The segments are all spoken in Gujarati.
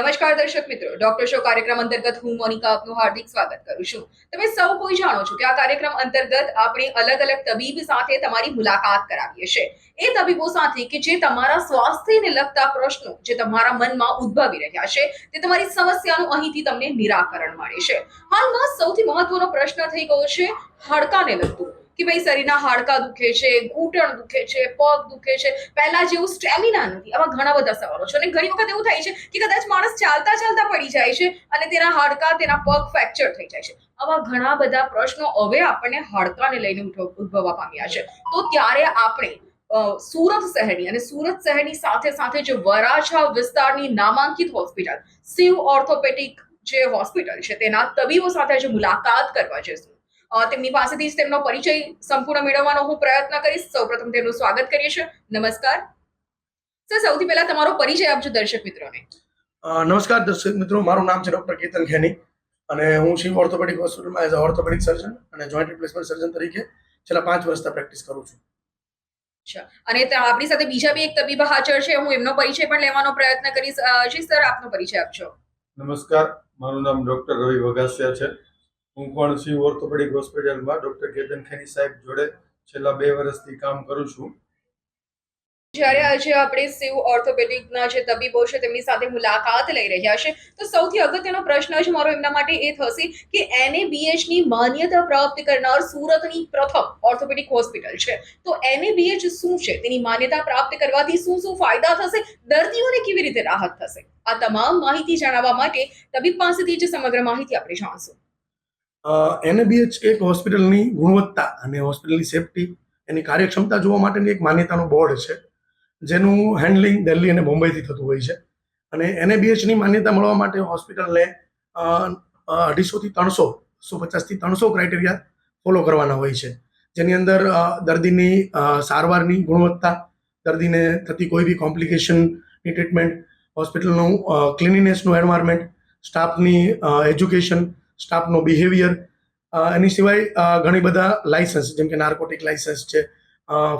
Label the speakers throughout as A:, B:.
A: નમસ્કાર દર્શક મિત્રો. ડોક્ટર શો કાર્યક્રમ અંતર્ગત હું મોનિકા આપનું હાર્દિક સ્વાગત કરું છું. તમે સૌ કોઈ જાણો છો કે આ કાર્યક્રમ અંતર્ગત આપણે અલગ અલગ તબીબ સાથે તમારી મુલાકાત કરાવીએ છીએ. એ તબીબો સાથે કે જે તમારા સ્વાસ્થ્યને લગતા પ્રશ્નો જે તમારા મનમાં ઉદ્ભવી રહ્યા છે, તે તમારી સમસ્યાનું અહીંથી તમને નિરાકરણ મળે છે. હાલમાં સૌથી મહત્વનો પ્રશ્ન થઈ ગયો છે, હાડકાને લગતું. કે ભાઈ શરીરના હાડકા દુખે છે, ઘૂંટણ દુખે છે, પગ દુખે છે. પહેલા જેવું સ્ટેમિના નથી. આવા ઘણા બધા સવાલો છે. અને ઘણી વખત એવું થાય છે કે કદાચ માણસ ચાલતા ચાલતા પડી જાય છે અને તેના હાડકાં, તેના પગ ફ્રેક્ચર થઈ જાય છે. આવા ઘણા બધા પ્રશ્નો હવે આપણને હાડકાને લઈને ઉદ્ભવવા પામ્યા છે. તો ત્યારે આપણે સુરત શહેરની અને સુરત શહેરની સાથે સાથે જે વરાછા વિસ્તારની નામાંકિત હોસ્પિટલ શિવ ઓર્થોપેટિક જે હોસ્પિટલ છે, તેના તબીબો સાથે આજે મુલાકાત કરવા જઈશું. તેમની પાસેથી જ તેમનો પરિચય સંપૂર્ણ મેળવવાનો હું પ્રયત્ન કરીશ. સૌપ્રથમ તેમનું સ્વાગત કરીએ છીએ. નમસ્કાર. સર સૌથી પહેલા તમારો પરિચય આપજો દર્શક મિત્રોને.
B: નમસ્કાર દર્શક મિત્રો. મારું નામ છે ડોક્ટર કેતન ખેની અને હું શિવ ઓર્થોપેડિક હોસ્પિટલમાં એઝ અ ઓર્થોપેડિક સર્જન અને જોઈન્ટ રિપ્લેસમેન્ટ સર્જન તરીકે છેલ્લા પાંચ વર્ષથી પ્રેક્ટિસ કરું છું.
A: અને આપણી સાથે બીજા બી એક તબીબ હાજર છે. હું એમનો પરિચય પણ લેવાનો પ્રયત્ન કરીશ. જી સર આપનો પરિચય આપજો.
C: નમસ્કાર. મારું નામ ડૉક્ટર રવિ વઘાસિયા છે. હું પણ શિવ ઓર્થોપેડિક હોસ્પિટલમાં ડૉક્ટર કેતન ખેની સાહેબ જોડે છેલ્લા બે વર્ષથી કામ કરું છું.
A: જ્યારે આજે આપણે શિવ ઓર્થોપેડિકના જે તબીબો છે તેમની સાથે મુલાકાત લઈ રહ્યા છે, તો સૌથી અગત્યનો પ્રશ્ન જ મારો એમના માટે એ થશે કે NABH ની માન્યતા પ્રાપ્ત કરનાર સુરતની પ્રથમ ઓર્થોપેડિક હોસ્પિટલ છે. તો NABH શું છે? તેની માન્યતા પ્રાપ્ત કરવાથી શું શું ફાયદા થશે? દર્દીઓને કેવી રીતે રાહત થશે? આ તમામ માહિતી જણાવવા માટે તબીબ પાસેથી જ સમગ્ર માહિતી આપણે જાણશું.
B: એનએબીએચ એક હોસ્પિટલની ગુણવત્તા અને હોસ્પિટલની સેફટી એની કાર્યક્ષમતા જોવા માટેની એક માન્યતાનું બોર્ડ છે, જેનું હેન્ડલિંગ દિલ્હી અને મુંબઈથી થતું હોય છે. અને એનએબીએચની માન્યતા મળવા માટે હોસ્પિટલને અઢીસોથી ત્રણસો સો પચાસથી ત્રણસો ક્રાઇટેરિયા ફોલો કરવાના હોય છે. જેની અંદર દર્દીની સારવારની ગુણવત્તા, દર્દીને થતી કોઈ બી કોમ્પ્લિકેશનની ટ્રીટમેન્ટ, હોસ્પિટલનું ક્લિનિનેસનું એન્વાયરમેન્ટ, સ્ટાફની એજ્યુકેશન સ્ટાફનો બિહેવિયર એની સિવાય ઘણી બધા લાઇસન્સ, જેમ કે નાર્કોટિક લાઇસન્સ છે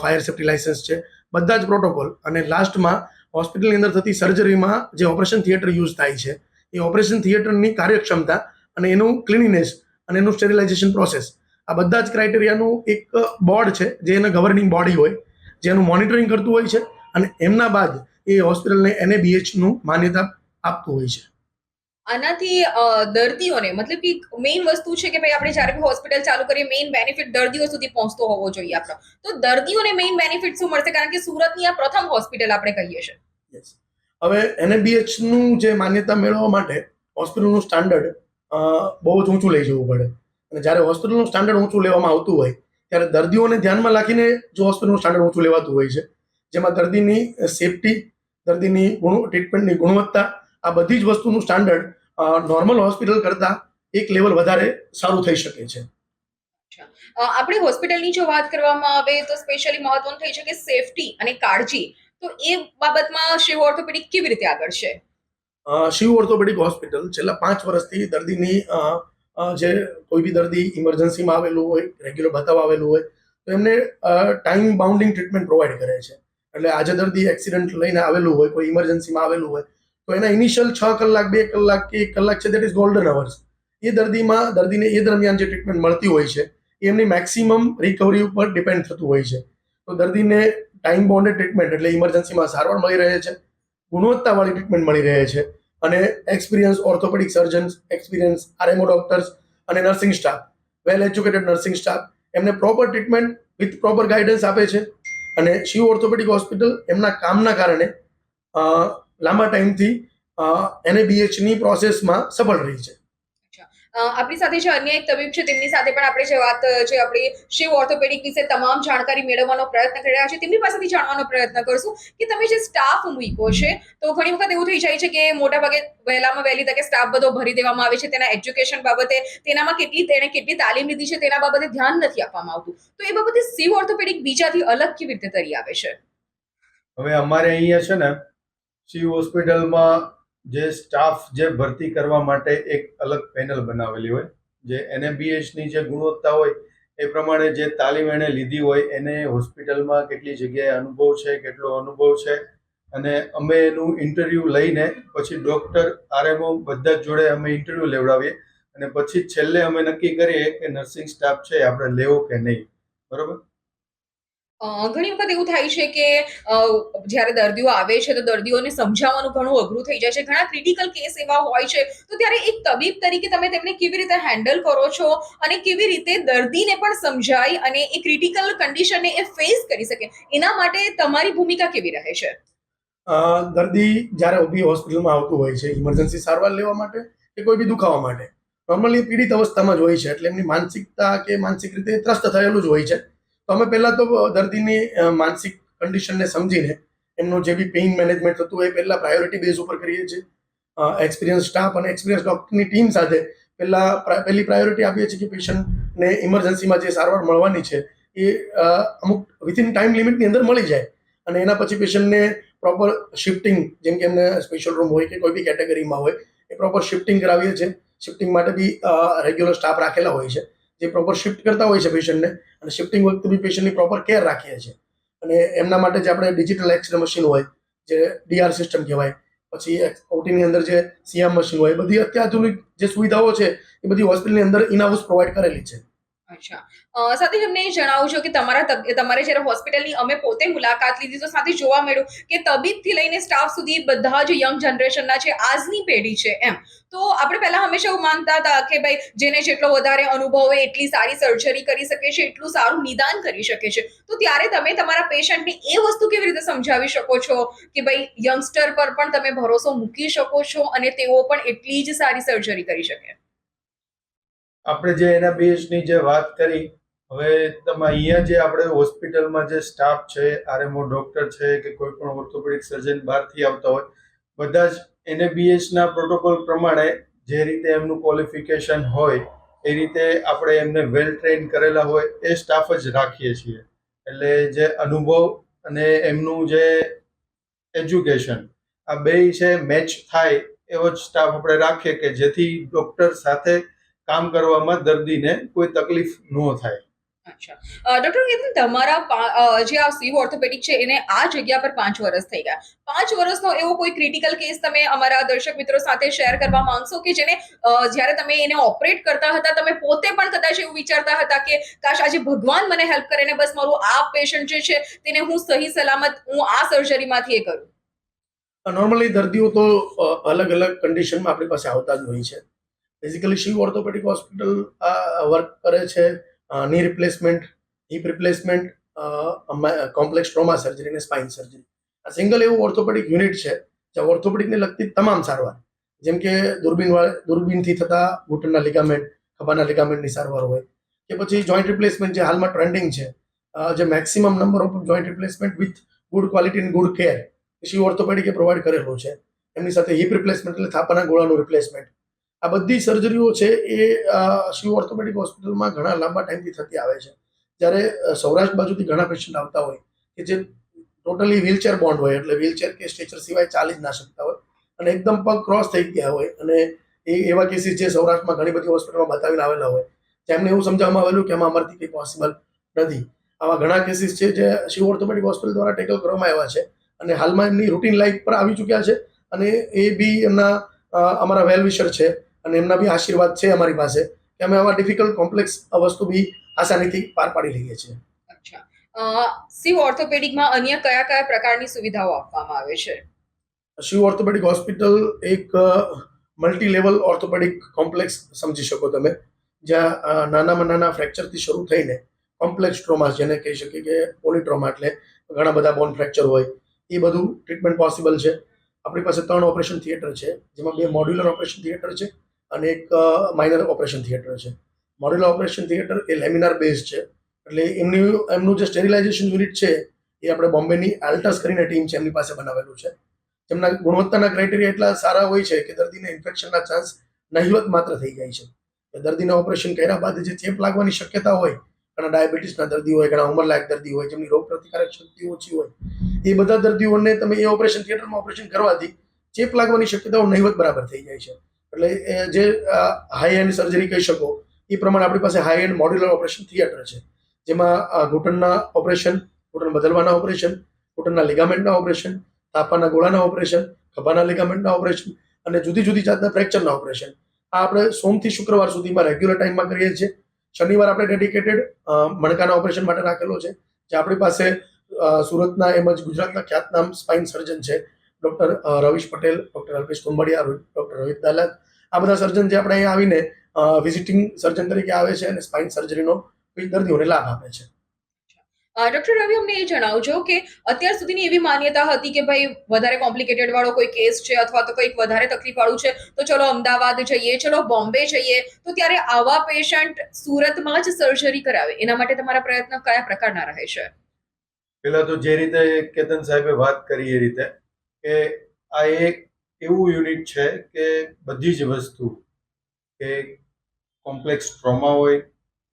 B: ફાયર સેફ્ટી લાઇસન્સ છે, બધા જ પ્રોટોકોલ. અને લાસ્ટમાં હોસ્પિટલની અંદર થતી સર્જરીમાં જે ઓપરેશન થિયેટર યુઝ થાય છે, એ ઓપરેશન થિયેટરની કાર્યક્ષમતા અને એનું ક્લિનિનેસ અને એનું સ્ટેરિલાઇઝેશન પ્રોસેસ, આ બધા જ ક્રાઇટેરિયાનું એક બોર્ડ છે, જે એના ગવર્નિંગ બોડી હોય જેનું મોનિટરિંગ કરતું હોય છે અને એમના બાદ એ હોસ્પિટલને એને બીએચનું માન્યતા આપતું હોય છે.
A: આનાથી દર્દીઓને, મતલબ કે મેઇન વસ્તુ છે કે ભાઈ આપણે જ્યારે બી હોસ્પિટલ ચાલુ કરીએ મેઇન બેનિફિટ દર્દીઓ સુધી પહોંચતો હોવો જોઈએ આપણો. તો દર્દીઓને મેઇન બેનિફિટ શું મળશે? કારણ કે સુરતની આ પ્રથમ હોસ્પિટલ આપણે કહીએ છીએ.
B: હવે હવે એનએબીએચનું જે માન્યતા મેળવવા માટે હોસ્પિટલનું સ્ટાન્ડર્ડ બહુ જ ઊંચું લઈ જવું પડે. અને જ્યારે હોસ્પિટલનું સ્ટાન્ડર્ડ ઊંચું લેવામાં આવતું હોય, ત્યારે દર્દીઓને ધ્યાનમાં રાખીને જો હોસ્પિટલનું સ્ટાન્ડર્ડ ઊંચું લેવાતું હોય છે, જેમાં દર્દીની સેફટી દર્દીની ટ્રીટમેન્ટની ગુણવત્તા, આ બધી જ વસ્તુનું સ્ટાન્ડર્ડ નોર્મલ હોસ્પિટલ કરતાં એક લેવલ વધારે સારું થઈ શકે છે.
A: આપણે હોસ્પિટલની જો વાત કરવામાં આવે તો સ્પેશિયલી મહત્વનું થઈ છે કે સેફટી અને કાળજી. તો એ બાબતમાં શિવ ઓર્થોપેડિક કેવી રીતે આગળ છે?
B: શિવ ઓર્થોપેડિક હોસ્પિટલ છેલ્લા પાંચ વર્ષથી દર્દીની જે કોઈ બી દર્દી ઇમરજન્સીમાં આવેલું હોય રેગ્યુલર બતાવ આવેલું હોય તો એમને ટાઈમ બાઉન્ડિંગ ટ્રીટમેન્ટ પ્રોવાઈડ કરે છે. એટલે આજે દર્દી એક્સિડન્ટ લઈને આવેલું હોય કોઈ ઇમરજન્સીમાં આવેલું હોય તો એના ઇનિશિયલ છ કલાક, બે કલાક કે એક કલાક છે દેટ ઇઝ ગોલ્ડન અવર્સ એ દર્દીમાં, દર્દીને એ દરમિયાન જે ટ્રીટમેન્ટ મળતી હોય છે એમની મેક્સિમમ રિકવરી ઉપર ડિપેન્ડ થતું હોય છે. તો દર્દીને ટાઈમ બોન્ડેડ ટ્રીટમેન્ટ એટલે ઇમરજન્સીમાં સારવાર મળી રહે છે, ગુણવત્તાવાળી ટ્રીટમેન્ટ મળી રહે છે, અને experience orthopaedic surgeons experience RMO doctors અને nursing staff well educated nursing staff એમને proper treatment with proper guidance આપે છે, અને શિવ ઓર્થોપેડિક હોસ્પિટલ એમના કામના કારણે લાંબા ટાઈમથી એનએબીએચની પ્રોસેસમાં સફળ રહી છે.
A: આપણી સાથે જે અન્ય એક તબીબ છે તેમની સાથે પણ આપણે જે વાત જે આપણે શિવ ઓર્થોપેડિક વિશે તમામ જાણકારી મેળવવાનો પ્રયત્ન કરી રહ્યા છે. તેમની પાસેથી જાણવાનો પ્રયત્ન કરશું કે તમે જે સ્ટાફ મૂક્યો છે તો ઘણી વખત એવું થઈ જાય છે કે મોટા ભાગે વહેલામાં વહેલી તકે સ્ટાફ બધો ભરી દેવામાં આવે છે તેના એજ્યુકેશન બાબતે તેનામાં કેટલી તેણે કેટલી તાલીમ લીધી છે તેના બાબતે ધ્યાન નથી આપવામાં આવતું. તો એ બાબતે શિવ ઓર્થોપેડિક બીજાથી અલગ કેવી રીતે તરી આવે છે?
C: હવે અમારે અહીંયા છે ને શિવ હોસ્પિટલમાં જે સ્ટાફ જે ભરતી કરવા માટે એક અલગ પેનલ બનાવેલી હોય, જે NABH ની જે ગુણવત્તા હોય, એ પ્રમાણે જે તાલીમ એણે લીધી હોય, એને હોસ્પિટલમાં કેટલી જગ્યાએ અનુભવ છે, કેટલો અનુભવ છે, અને અમે એનું ઇન્ટરવ્યૂ લઈને પછી ડૉક્ટર આરએમઓ બધા જ જોડે અમે ઇન્ટરવ્યૂ લેવડાવીએ, અને પછી છેલ્લે અમે નક્કી કરીએ કે નર્સિંગ સ્ટાફ છે આપણે લેવો કે નહીં. બરોબર?
A: ઘણી વખત એવું થાય છે કે જ્યારે દર્દીઓ આવે છે તો દર્દીઓને સમજાવવાનું ઘણું અઘરું થઈ જાય છે. ઘણા ક્રિટિકલ કેસ એવા હોય છે. તો ત્યારે એક તબીબ તરીકે તમે તેમને કેવી રીતે હેન્ડલ કરો છો અને કેવી રીતે દર્દીને પણ સમજાય અને એ ક્રિટિકલ કન્ડિશનને એ ફેસ કરી શકે? એના માટે તમારી ભૂમિકા કેવી રહે છે?
B: દર્દી જ્યારે ઊભી હોસ્પિટલમાં આવતું હોય છે ઇમરજન્સી સારવાર લેવા માટે કે કોઈ બી દુખાવા માટે? નોર્મલી પીડિત અવસ્થામાં જ હોય છે, એટલે એમની માનસિકતા કે માનસિક રીતે ત્રસ્ત થયેલું જ હોય છે. તો અમે પહેલાં તો દર્દીની માનસિક કન્ડિશનને સમજીને, એમનું જે બી પેઇન મેનેજમેન્ટ હોય એ પહેલાં પ્રાયોરિટી બેઝ ઉપર કરીએ છીએ. એક્સપિરિયન્સ સ્ટાફ અને એક્સપિરિયન્સ ડૉક્ટરની ટીમ સાથે પહેલાં પહેલી પ્રાયોરિટી આપીએ છીએ કે પેશન્ટને ઇમરજન્સીમાં જે સારવાર મળવાની છે એ અમુક વિથિન ટાઈમ લિમિટની અંદર મળી જાય. અને એના પછી પેશન્ટને પ્રોપર શિફ્ટિંગ જેમ કે એમને સ્પેશિયલ રૂમ હોય કે કોઈ બી કેટેગરીમાં હોય, એ પ્રોપર શિફ્ટિંગ કરાવીએ છીએ. શિફ્ટિંગ માટે બી રેગ્યુલર સ્ટાફ રાખેલા હોય છે. જે પ્રોપર શિફ્ટ કરતા હોય છે પેશન્ટને અને શિફ્ટિંગ વખતે બી પેશન્ટની પ્રોપર કેર રાખીએ છીએ. અને એમના માટે જે આપણે ડિજિટલ એક્સરે મશીન હોય, જે ડીઆર સિસ્ટમ કહેવાય, પછી ઓટીની અંદર જે સીએમ મશીન હોય બધી અત્યાધુનિક જે સુવિધાઓ છે, એ બધી હોસ્પિટલની અંદર ઇન હાઉસ પ્રોવાઈડ કરેલી છે.
A: અચ્છા. સાથે જ અમને એ જણાવું છું કે તમારા તમારે જ્યારે હોસ્પિટલની અમે પોતે મુલાકાત લીધી, તો સાથે જોવા મળ્યું કે તબીબથી લઈને સ્ટાફ સુધી બધા જ યંગ જનરેશનના છે, આજની પેઢી છે એમ. તો આપણે પહેલા હંમેશા એવું માનતા હતા કે ભાઈ, જેને જેટલો વધારે અનુભવ હોય, એટલી સારી સર્જરી કરી શકે છે, એટલું સારું નિદાન કરી શકે છે. તો ત્યારે તમે તમારા પેશન્ટને એ વસ્તુ કેવી રીતે સમજાવી શકો છો કે ભાઈ યંગસ્ટર પર પણ તમે ભરોસો મૂકી શકો છો અને તેઓ પણ એટલી જ સારી સર્જરી કરી શકે?
C: આપણે જે એના બેઝની જે વાત કરી, હવે તમે અહીંયા જે આપણે હોસ્પિટલમાં જે સ્ટાફ છે, આરએમઓ ડૉક્ટર છે કે કોઈ પણ ઓર્થોપેડિક સર્જન બહારથી આવતા હોય, બધા જ એનએબીએસના પ્રોટોકોલ પ્રમાણે જે રીતે એમનું ક્વોલિફિકેશન હોય, એ રીતે આપણે એમને વેલ ટ્રેન કરેલા હોય, એ સ્ટાફ જ રાખીએ છીએ. એટલે જે અનુભવ અને એમનું જે એજ્યુકેશન, આ બેય છે, મેચ થાય એવો જ સ્ટાફ આપણે રાખીએ કે જેથી ડૉક્ટર સાથે કામ કરવામાં દર્દીને કોઈ તકલીફ ન થાય.
A: અચ્છા. ડોક્ટર કેતન તમારા જે આ સીવ ઓર્થોપેડિક છે એને આ જગ્યા પર પાંચ વર્ષ થઈ ગયા. પાંચ વર્ષનો એવો કોઈ ક્રિટિકલ કેસ તમે અમારા દર્શક મિત્રો સાથે શેર કરવા માંગશો કે જેને જ્યારે તમે એને ઓપરેટ કરતા હતા તમે પોતે પણ કદાચ એવું વિચારતા હતા કે કાશ આજે ભગવાન મને હેલ્પ કરે ને બસ મારું આ પેશન્ટ જે છે તેને હું સહી સલામત હું આ સર્જરીમાંથી એ કરું?
B: નોર્મલી દર્દીઓ તો અલગ અલગ કન્ડિશનમાં આપણી પાસે આવતા જ હોય છે. Basically Shiv orthopaedic hospital work કરે છે. Knee replacement hip replacement complex trauma surgery અને સ્પાઇન સર્જરી આ સિંગલ એવું ઓર્થોપેડિક યુનિટ છે, જે ઓર્થોપેડિકને લગતી તમામ સારવાર. જેમ કે દૂરબીન દૂરબીનથી થતા ઘૂંટણના લિગામેન્ટ ખભાના લિગામેન્ટની સારવાર હોય, કે પછી જોઈન્ટ રિપ્લેસમેન્ટ જે હાલમાં ટ્રેન્ડિંગ છે જે maximum number of joint replacement with good quality and good care Shiv ઓર્થોપેડિકે provide કરેલું છે. એમની સાથે હિપ રિપ્લેસમેન્ટ એટલે થાપાના ગોળાનું રિપ્લેસમેન્ટ આ બધી સર્જરીઓ છે એ શિવ ઓર્થોપેડિક હોસ્પિટલમાં ઘણા લાંબા ટાઈમથી થતી આવે છે. જ્યારે સૌરાષ્ટ્ર બાજુથી ઘણા પેશન્ટ આવતા હોય કે જે ટોટલી વ્હીલચેર બોન્ડ હોય, એટલે વ્હીલચેર કે સ્ટ્રેચર સિવાય ચાલી જ ના શકતા હોય અને એકદમ પગ ક્રોસ થઈ ગયા હોય અને એ, એવા કેસીસ જે સૌરાષ્ટ્રમાં ઘણી બધી હોસ્પિટલમાં બતાવીને આવેલા હોય, જેમને એવું સમજાવવામાં આવેલું કે આમાં અમારથી કંઈ પોસિબલ નથી. આવા ઘણા કેસીસ છે જે શિવ ઓર્થોપેડિક હોસ્પિટલ દ્વારા ટેકલ કરવામાં આવ્યા છે અને હાલમાં એમની રૂટીન લાઈફ પર આવી ચૂક્યા છે અને એ બી એમના અમારા વેલ વિશર છે. અને એમના બી આશીર્વાદ છે અમારી પાસે કે અમે આવા ડિફિકલ્ટ કોમ્પ્લેક્સ વસ્તુ બી આસાનીથી પાર પાડી લઈએ છીએ.
A: અચ્છા. શિવ ઓર્થોપેડિકમાં અન્ય કયા કયા પ્રકારની સુવિધાઓ આપવામાં આવે છે?
B: શિવ ઓર્થોપેડિક હોસ્પિટલ એક મલ્ટી લેવલ ઓર્થોપેડિક કોમ્પ્લેક્સ સમજી શકો તમે જ્યાં નાનામાં નાના ફ્રેક્ચરથી શરૂ થઈને કોમ્પ્લેક્સ ટ્રોમા જેને કહી શકીએ કે પોલીટ્રોમા એટલે ઘણા બધા બોન ફ્રેક્ચર હોય એ બધું ટ્રીટમેન્ટ પોસિબલ છે. આપણી પાસે ત્રણ ઓપરેશન થિયેટર છે જેમાં બે મોડ્યુલર ઓપરેશન થિયેટર છે અને એક માઇનર ઓપરેશન થિયેટર છે. મોડ્યુલર ઓપરેશન થિયેટર એ લેમિનાર બેઝ છે. એટલે એમનું એમનું જે સ્ટેરિલાઇઝેશન યુનિટ છે, એ આપણે બોમ્બેની આલ્ટસ કરીને ટીમ છે, એમની પાસે બનાવેલું છે. તેમના ગુણવત્તાના ક્રાઇટેરિયા એટલા સારા હોય છે કે દર્દીને ઇન્ફેક્શનના ચાન્સ નહિવત માત્ર થઈ જાય છે. દર્દીના ઓપરેશન કર્યા બાદ જે ચેપ લાગવાની શક્યતા હોય ઘણા ડાયાબિટીસના દર્દી હોય, ઘણા ઉંમરલાયક દર્દી હોય, જેમની રોગ પ્રતિકારક શક્તિ ઓછી હોય, એ બધા દર્દીઓને તમે એ ઓપરેશન થિયેટરમાં ઓપરેશન કરવાથી ચેપ લાગવાની શક્યતાઓ નહિવત બરાબર થઈ જાય છે. એટલે જે હાઈ એન્ડ સર્જરી કહી શકો એ પ્રમાણે આપણી પાસે high end modular operation theatre છે. જેમાં ઘૂંટણના ઓપરેશન ઘૂંટણ બદલવાના ઓપરેશન ઘૂંટણના લિગામેન્ટના ઓપરેશન તાપાના ગોળાના ઓપરેશન ખભાના લિગામેન્ટના ઓપરેશન અને જુદી જુદી જાતના ફ્રેક્ચરના ઓપરેશન આ આપણે સોમથી શુક્રવાર સુધીમાં રેગ્યુલર ટાઈમમાં કરીએ છીએ. શનિવાર આપણે ડેડિકેટેડ મણકાના ઓપરેશન માટે રાખેલો છે. જે આપણી પાસે સુરતના એમ જ ગુજરાતના ખ્યાતનામ સ્પાઇન સર્જન છે. Doctor Ravish Patel doctor Alpesh Kumbhadiya doctor Rohit Dalat આ બધા સર્જન જે આપણે અહીંયા આવીને વિઝિટિંગ સર્જન તરીકે આવે છે અને સ્પાઇન સર્જરીનો દર્દીઓને લાભ આપે છે.
A: ડોક્ટર રવિ અમને એ જણાવજો કે અત્યાર સુધીની એવી માન્યતા હતી કે ભાઈ વધારે કોમ્પ્લિકેટેડ વાળો કોઈ કેસ છે અથવા તો કંઈક વધારે તકલીફ વાળું છે તો ચલો અમદાવાદ જઈએ ચલો બોમ્બે જઈએ તો ત્યારે આવા પેશન્ટ સુરતમાં જ સર્જરી કરાવે. એના માટે તમારા પ્રયત્ન કયા પ્રકારના રહે છે?
C: પેલા તો જે રીતે કેતન સાહેબે વાત કરી એ રીતે કે આ એક એવું યુનિટ છે કે બધી જ વસ્તુ કે કોમ્પ્લેક્સ ટ્રોમા હોય,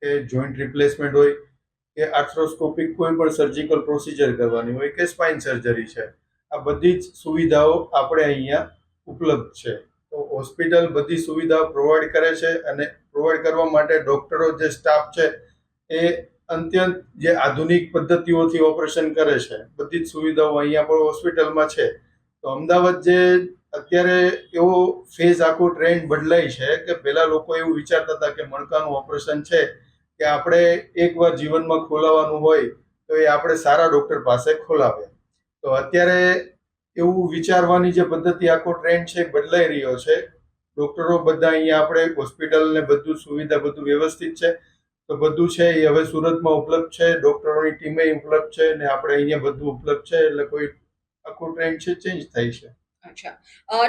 C: કે જોઈન્ટ રિપ્લેસમેન્ટ હોય, કે આર્થ્રોસ્કોપિક કોઈ પણ સર્જિકલ પ્રોસિજર કરવાની હોય, કે સ્પાઇન સર્જરી છે. આ બધી જ સુવિધાઓ આપણે અહીંયા ઉપલબ્ધ છે. તો હોસ્પિટલ બધી સુવિધાઓ પ્રોવાઈડ કરે છે અને પ્રોવાઈડ કરવા માટે ડૉક્ટરો જે સ્ટાફ છે એ અત્યંત જે આધુનિક પદ્ધતિઓથી ઓપરેશન કરે છે. બધી જ સુવિધાઓ અહીંયા પણ હોસ્પિટલમાં છે. તો અમદાવાદ જે અત્યારે એવો ફેઝ આખો ટ્રેન્ડ બદલાય છે કે પહેલાં લોકો એવું વિચારતા હતા કે મણકાનું ઓપરેશન છે, કે આપણે એકવાર જીવનમાં ખોલાવવાનું હોય તો એ આપણે સારા ડૉક્ટર પાસે ખોલાવે. તો અત્યારે એવું વિચારવાની જે પદ્ધતિ આખો ટ્રેન્ડ છે બદલાઈ રહ્યો છે. ડોક્ટરો બધા અહીંયા આપણે હોસ્પિટલ ને બધું સુવિધા બધું વ્યવસ્થિત છે. તો બધું છે એ હવે સુરતમાં ઉપલબ્ધ છે ડૉક્ટરોની ટીમે ઉપલબ્ધ છે ને આપણે અહીંયા બધું ઉપલબ્ધ છે એટલે કોઈ આખું ટ્રેન્ડ છે ચેન્જ થાય છે.
A: અચ્છા.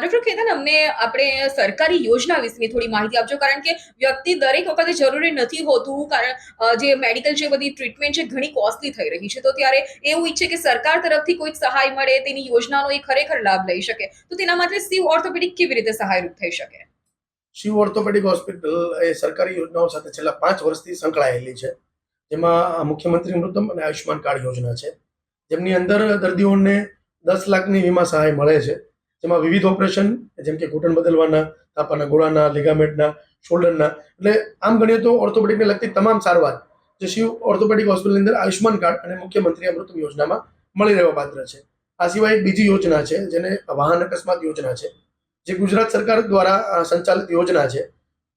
A: ડોક્ટર કેતન અમને આપણે સરકારી યોજના વિશેની થોડી માહિતી આપજો કારણ કે વ્યક્તિ દરેક વખતે જરૂરી નથી હોતું કારણ જે મેડિકલ જે બધી ટ્રીટમેન્ટ છે ઘણી કોસ્ટલી થઈ રહી છે. તો ત્યારે એવું ઈચ્છે કે સરકાર તરફથી કોઈક સહાય મળે તેની યોજનાનો એ ખરેખર લાભ લઈ શકે. તો તેના માટે શિવ ઓર્થોપેડિક કેવી રીતે સહાયરૂપ થઈ શકે?
B: શિવ ઓર્થોપેડિક હોસ્પિટલ એ સરકારી યોજનાઓ સાથે છેલ્લા પાંચ વર્ષથી સંકળાયેલી છે. જેમાં મુખ્યમંત્રી મૃતમ અને આયુષ્યમાન કાર્ડ યોજના છે. જેમની અંદર દર્દીઓને દસ લાખની વીમા સહાય મળે છે. જેમાં વિવિધ ઓપરેશન જેમ કે ઘૂંટણ બદલવાના, તાપાના ગોળાના લિગામેન્ટના શોલ્ડરના એટલે આમ ગણીએ તો ઓર્થોપેડિકને લગતી તમામ સારવાર જે શિવ ઓર્થોપેડિક હોસ્પિટલની અંદર આયુષ્યમાન કાર્ડ અને મુખ્યમંત્રી અમૃતમ યોજનામાં મળી રહેવા પાત્ર છે. આ સિવાય એક બીજી યોજના છે, જેને વાહન અકસ્માત યોજના છે, જે ગુજરાત સરકાર દ્વારા સંચાલિત યોજના છે.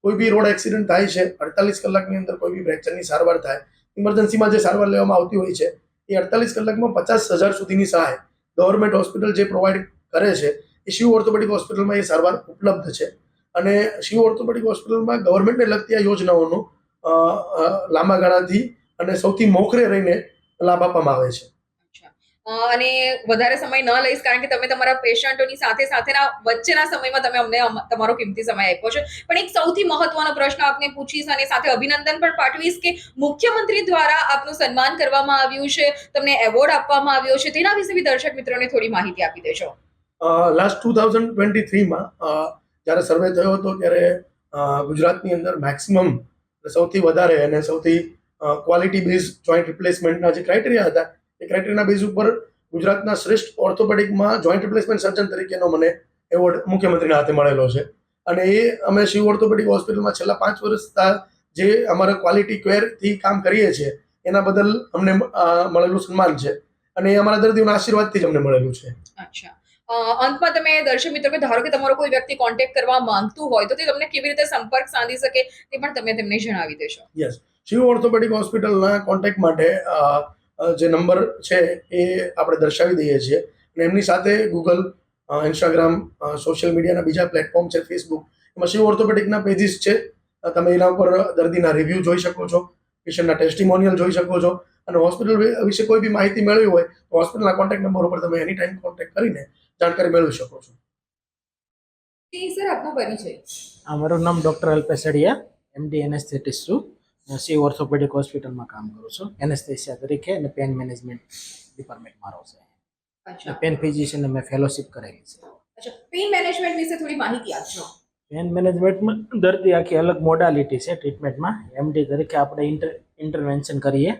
B: કોઈ બી રોડ એક્સિડન્ટ થાય છે, અડતાલીસ કલાકની અંદર કોઈ બી ફ્રેક્ચરની સારવાર થાય ઇમરજન્સીમાં જે સારવાર લેવામાં આવતી હોય છે, એ અડતાલીસ કલાકમાં પચાસ હજાર સુધીની સહાય ગવર્મેન્ટ હોસ્પિટલ જે પ્રોવાઈડ કરે છે, એ શિવ ઓર્થોપેડિક હોસ્પિટલમાં એ સારવાર ઉપલબ્ધ છે. અને શિવ ઓર્થોપેડિક હોસ્પિટલમાં ગવર્મેન્ટને લગતી આ યોજનાઓનો લાંબા ગાળાથી અને સૌથી મોખરે રહીને લાભ આપવામાં આવે છે.
A: અને વધારે સમય ન લઈશ કારણ કે તમે તમારા પેશન્ટોની સાથે સાથેના વચ્ચેના સમયમાં તમે અમને તમારો કિંમતી સમય આપ્યો છે. પણ એક સૌથી મહત્વનો પ્રશ્ન આપને પૂછીશ અને સાથે અભિનંદન પણ પાઠવીશ કે મુખ્યમંત્રી દ્વારા આપનું સન્માન કરવામાં આવ્યું છે, તમને એવોર્ડ આપવામાં આવ્યો છે. તેના વિશે બી દર્શક મિત્રોને થોડી માહિતી આપી દેજો.
B: લાસ્ટ ટુ થાઉઝન્ડ ટ્વેન્ટી થ્રીમાં જ્યારે સર્વે થયો હતો ત્યારે ગુજરાતની અંદર મેક્સિમમ સૌથી વધારે અને સૌથી ક્વોલિટી બેઝ જોઈન્ટ રિપ્લેસમેન્ટના જે ક્રાઇટેરિયા હતા એ ક્રાઇટેરિયાના બેઝ ઉપર ગુજરાતના શ્રેષ્ઠ ઓર્થોપેડિકમાં જોઈન્ટ રિપ્લેસમેન્ટ સર્જન તરીકેનો મને એવોર્ડ મુખ્યમંત્રીના હાથે મળેલો છે. અને એ અમે શિવ ઓર્થોપેડિક હોસ્પિટલમાં છેલ્લા પાંચ વર્ષ જે અમારા ક્વોલિટી કેરથી કામ કરીએ છીએ એના બદલ અમને મળેલું સન્માન છે. અને એ અમારા દર્દીઓના આશીર્વાદથી જ અમને મળેલું છે.
A: અચ્છા. અંતમાં તમે દર્શક મિત્રો ધારો કે તમારો કોઈ વ્યક્તિ કોન્ટેક્ટ કરવા માંગતું હોય તો તે તમને કેવી રીતે સંપર્ક સાધી શકે તે પણ તમે તેમને જણાવી દેશો.
B: યસ શિવ ઓર્થોપેડિક હોસ્પિટલના કોન્ટેક્ટ માટે જે નંબર છે એ આપણે દર્શાવી દઈએ છીએ. અને એમની સાથે ગૂગલ ઇન્સ્ટાગ્રામ સોશિયલ મીડિયાના બીજા પ્લેટફોર્મ છે ફેસબુક એમાં શિવ ઓર્થોપેડિકના પેજીસ છે? તમે એના ઉપર દર્દીના રિવ્યૂ જોઈ શકો છો પેશન્ટના ટેસ્ટિમોનિયલ જોઈ શકો છો. અને હોસ્પિટલ વિશે કોઈ બી માહિતી મેળવી હોય તો હોસ્પિટલના કોન્ટેક્ટ નંબર ઉપર તમે એની ટાઈમ કોન્ટેક્ટ કરીને જાણકારી મેળવી શકો છો.
A: સર આપનો પરિચય.
D: આ મારું નામ doctor Alpesh Adiya MD anaesthetist છું સી ઓર્થોપેડિક હોસ્પિટલમાં કામ કરું છું. એનેસ્થેસિયા તરીકે અને પેન મેનેજમેન્ટ ડિપાર્ટમેન્ટ મારો છે. પેન ફિઝિશિયન મેં ફેલોશિપ કરેલી છે.
A: પેઇન મેનેજમેન્ટ વિશે થોડી માહિતી આપજો.
D: પેન મેનેજમેન્ટમાં દર્દી આખી અલગ મોડાલિટી છે ટ્રીટમેન્ટમાં એમડી તરીકે આપણે ઇન્ટર ઇન્ટરવેન્શન કરીએ.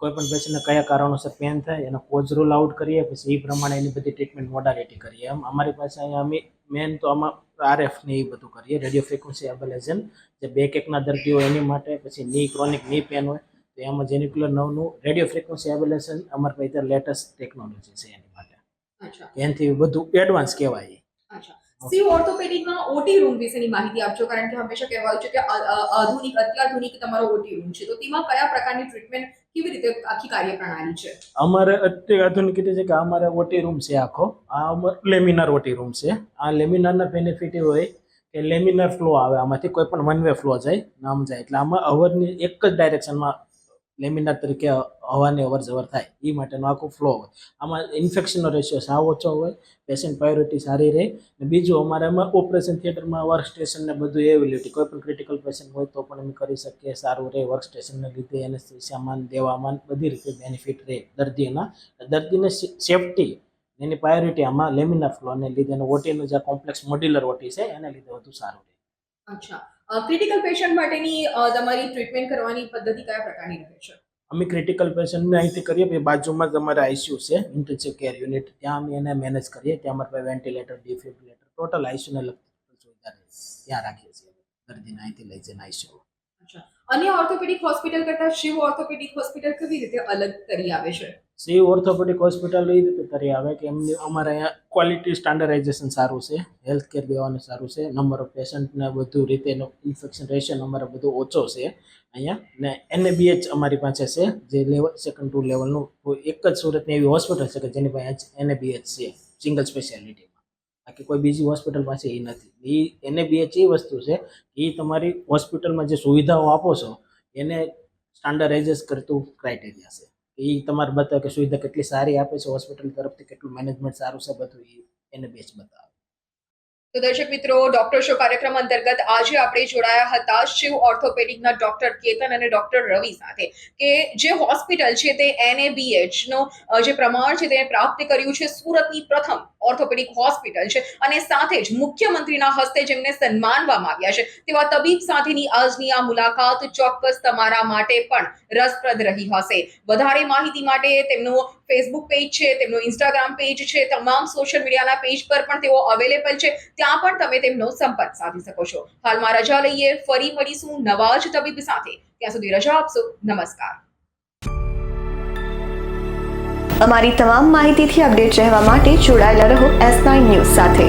D: કોઈ પણ પેશન્ટને કયા કારણોસર પેન થાય એનો કોઝ રૂલ આઉટ કરીએ પછી એ પ્રમાણે એની બધી ટ્રીટમેન્ટ મોડાલિટી કરીએ. એમ અમારી પાસે અહીંયા અમે મેન તો આમાં આરએફ ને એ બધું કરીએ. રેડિયો ફ્રિક્વન્સી એબલેઝન જે બેક એકના દર્દીઓ એની માટે પછી ની ક્રોનિકની પેન હોય તો એમાં જેનિક્યુલર નવનું રેડિયો ફ્રિક્વન્સી એબલેઝન અમારી પાસે લેટેસ્ટ ટેકનોલોજી છે એની માટે. એનાથી બધું એડવાન્સ કહેવાય.
A: અચ્છા. સી ઓર્થોપેડિકમાં ઓટી રૂમ વિશેની માહિતી આપજો, કારણ કે હંમેશા કહેવાયું છે કે આધુનિક, અત્યાધુનિક તમારો ઓટી રૂમ છે. તો તેમાં કયા પ્રકારની ટ્રીટમેન્ટ કેવી રીતે આખી કાર્યપ્રણાલી છે?
D: અમારે અત્યારે આધુનિક રીતે છે કે અમારે ઓટી રૂમ છે આખો. આ લેમિનાર ઓટી રૂમ છે. આ લેમિનારના બેનિફિટ એ હોય કે લેમિનાર ફ્લો આવે. આમાંથી કોઈ પણ વન વે ફ્લો જાય, નામ જાય. એટલે આમાં અવરની એક જ ડાયરેક્શનમાં લેમિનાર તરીકે હવાની અવર જવર થાય એ માટેનો આખો ફ્લો હોય. આમાં ઇન્ફેક્શનનો રેશિયો સાવ ઓછો હોય પેશન્ટ પ્રાયોરિટી સારી રહે અને બીજું અમારે એમાં ઓપરેશન થિયેટરમાં વર્ક સ્ટેશન ને બધું એવિલિટી કોઈ પણ ક્રિટિકલ પેશન્ટ હોય તો પણ અમે કરી શકીએ, સારું રહે વર્ક સ્ટેશનને લીધે એને સામાન દેવામાં બધી રીતે બેનિફિટ રહે દર્દીના. દર્દીને સેફટી એની પ્રાયોરિટી આમાં લેમિનાર લીધે, અને ઓટીનું જે કોમ્પ્લેક્સ મોડ્યુલર ઓટી છે, એને લીધે વધુ સારું રહે.
A: અચ્છા. ક્રિટિકલ પેશન્ટ માટેની તમારી ટ્રીટમેન્ટ કરવાની પદ્ધતિ કયા પ્રકારની રહે છે?
D: અમે ક્રિટિકલ પેશન્ટને અહીંથી કરીએ બાજુમાં તમારે આઈસીયુ છે ઇન્ટેન્સિવ કેર યુનિટ ત્યાં અમે એને મેનેજ કરીએ ત્યાં અમારે પાસે વેન્ટિલેટર ડિફિબ્રિલેટર ટોટલ આઈસીયુને લગતી સુવિધા ત્યાં રાખીએ છીએ. દર્દીને અહીંથી લઈ જઈને આઈસીયુ
A: અન્ય ઓર્થોપેડિક હોસ્પિટલ કરતા શિવ ઓર્થોપેડિક હોસ્પિટલ કેવી રીતે અલગ કરી આવે છે?
D: સી ઓર્થોપેડિક હોસ્પિટલ એ રીતે કરી આવે કે એમની અમારે અહીંયા ક્વોલિટી સ્ટાન્ડર્ડાઇઝેશન સારું છે હેલ્થ કેર દેવાનું સારું છે નંબર ઓફ પેશન્ટને બધું રીતે એનો ઇન્ફેક્શન રેશિયો અમારે બધું ઓછો છે અહીંયા. ને એનએબીએચ અમારી પાસે છે, જે લેવલ સેકન્ડ ટુ લેવલનું એક જ સુરતની એવી હોસ્પિટલ છે કે જેની પાસે એનએબીએચ છે સિંગલ સ્પેશિયાલિટી બાકી કોઈ બીજી હોસ્પિટલ પાસે એ નથી. એ એનએબીએચ એ વસ્તુ છે એ તમારી હોસ્પિટલમાં જે સુવિધાઓ આપો છો, એને સ્ટાન્ડર્ડાઇઝ કરતું ક્રાઇટેરિયા છે. એ તમારે બતાવે કે સુવિધા કેટલી સારી આપે છે હોસ્પિટલ તરફથી કેટલું મેનેજમેન્ટ સારું છે બધું એને બેચ બતાવે.
A: તો દર્શક મિત્રો ડોક્ટર શો કાર્યક્રમ અંતર્ગત આજે આપણે જોડાયા હતા શિવ ઓર્થોપેડિકના ડોક્ટર કેતન અને ડોક્ટર રવિ સાથે કે જે હોસ્પિટલ છે તે એનએબીએચ નો જે પ્રમાણ છે તેને પ્રાપ્ત કર્યું છે સુરતની પ્રથમ ઓર્થોપેડિક હોસ્પિટલ છે અને સાથે જ મુખ્યમંત્રીના હસ્તે જેમને સન્માનવામાં આવ્યા છે તેવા તબીબ સાથેની આજની આ મુલાકાત ચોક્કસ તમારા માટે પણ રસપ્રદ રહી હશે. વધારે માહિતી માટે તેમનું ફેસબુક પેજ છે, તેમનું ઇન્સ્ટાગ્રામ પેજ છે, તમામ સોશિયલ મીડિયાના પેજ પર પણ તેઓ અવેલેબલ છે. ત્યાં પણ તમે તેમનો સંપર્ક સાધી શકો છો. હાલમાં રજા લઈએ, ફરી મળીશું નવા જ તબીબ સાથે. ત્યાં સુધી રજા આપશો. નમસ્કાર.
E: અમારી તમામ માહિતીથી અપડેટ રહેવા માટે જોડાયેલા રહો એસ નાઇન ન્યૂઝ સાથે.